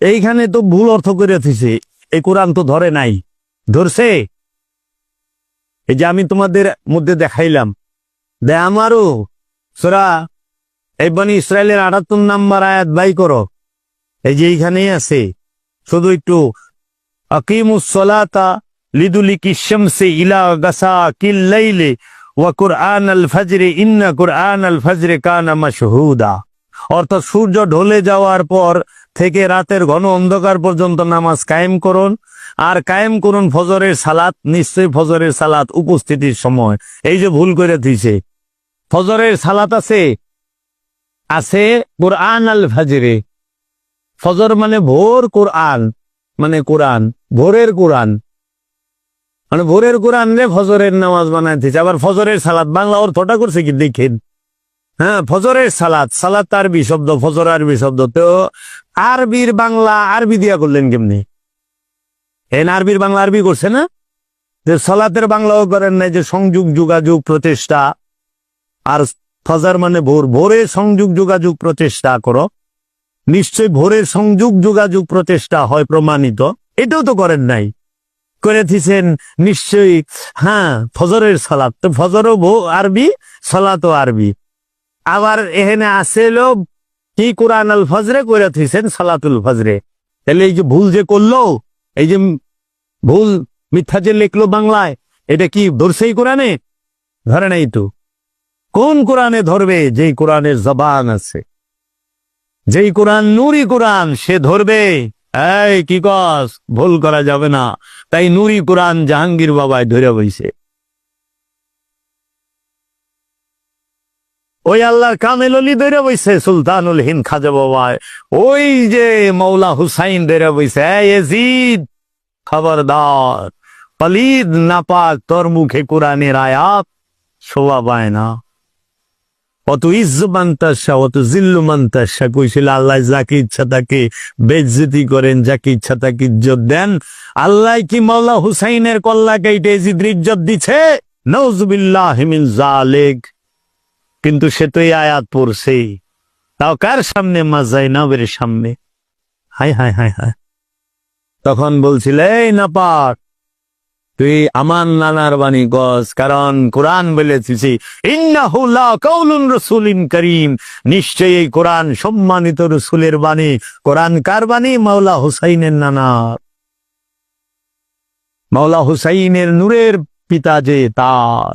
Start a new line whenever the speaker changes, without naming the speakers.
এইখানে তো ভুল অর্থ করে থিছে এই কোরআন তো ধরে নাই। ধরছে? এই যে আমি তোমাদের মধ্যে দেখাইলাম। দে আমারও। সোরা, এই বনি ইসরায়েলের আটাত্তর নাম্বার আয়াত বাই করো। এই যে এইখানেই আছে। শুধু একটু আকিমুসলাতা লিদুলিকি শামসি ইলা গাসা কিল লাইলে ওয়া কুরআন আল ফজরে ইন্না কুরআন আল ফজরে কানা মাশহুদা। অর্থাৎ সূর্য ঢলে যাওয়ার পর থেকে রাতের ঘন অন্ধকার পর্যন্ত নামাজ কায়েম করুন। আর কায়েম করুন ফজরের সালাত, নিশ্চয়ই ফজরের সালাত উপস্থিতির সময়। এই যে ভুল করে দিছে ফজরের সালাত আছে? আছে কোরআন আল ফাজিরে। ফজর মানে ভোর কোরআন মানে কোরআন, ভোরের কোরআন। মানে ভোরের কোরআন রে ফজরের নামাজ বানাই বানাইতেছে আবার ফজরের সালাত বাংলা অর্থটা করছে কি? দেখেন। হ্যাঁ ফজরের সালাদ সালাত আরবি শব্দ, ফজর আরবি শব্দ। তো আরবির বাংলা আরবি দিয়া করলেন কেমনি? এন আরবির বাংলা আরবি করছে না? যে সালাতের বাংলাও করেন নাই, যে সংযোগ, যোগাযোগ, প্রচেষ্টা। আর ফজর মানে ভোর। ভোরে সংযোগ, যোগাযোগ, প্রচেষ্টা করো। নিশ্চয় ভোরের সংযোগ, যোগাযোগ, প্রচেষ্টা হয় প্রমাণিত। এটাও তো করেন নাই। করে দিছেন নিশ্চয়ই। হ্যাঁ ফজরের সালাত। তো ফজরও আরবি, সালাতও আরবি। আবার এখানে আসেল কি কোরআন আল ফজরে করে থিছেন সালাতুল ফজরে। তাহলে এই যে ভুল যে করল, এই যে ভুল মিথ্যা যে লিখলো বাংলায়, এটা কি ধরছেই কোরআনে? ধরে নাই তো। কোন কোরআনে ধরবে? যেই কোরআনের জবান আছে। যেই কোরআন নুরি কোরআন, সে ধরবে। এই কি কস? ভুল করা যাবে না। তাই নুরি কোরআন জাহাঙ্গীর বাবায় ধরে বইছে। ওই আল্লাহর কামেললি ধরে বইছে, সুলতানুল হিন্দ খাজা বাবায়। ওই যে মৌলা হুসাইন ধরে বইছে এজিদ খবরদার পলিদ নাপাক তোর মুখে কোরআনের আয়াত শোভা পায় না। অত ইজ্জ মান্তাসা, অত জিল্লু মান্তাসা, কইছিল আল্লাহ যাকে ইচ্ছা তাকে বেজ্জতি করেন, যাকে ইচ্ছা তাকে ইজ্জত দেন। আল্লাহ কি মৌলা হুসাইনের কল্লা কেটে ইজ্জত দিছে? নজবিল্লাহ মিন জালেক কিন্তু সে তো এই আয়াত পড়ছেই। তাও কার সামনে মাজাই নবের সামনে? হাই হাই হাই হাই তখন বলছিল, এই না পাক তুই আমার নানার বাণী গস কারণ কোরআন করিম। নিশ্চয়ই কোরআন সম্মানিত রসুলের বাণী। কোরআন কার বাণী? মাওলা হুসাইনের নানা মাওলা হুসাইনের নূরের পিতা যে তার।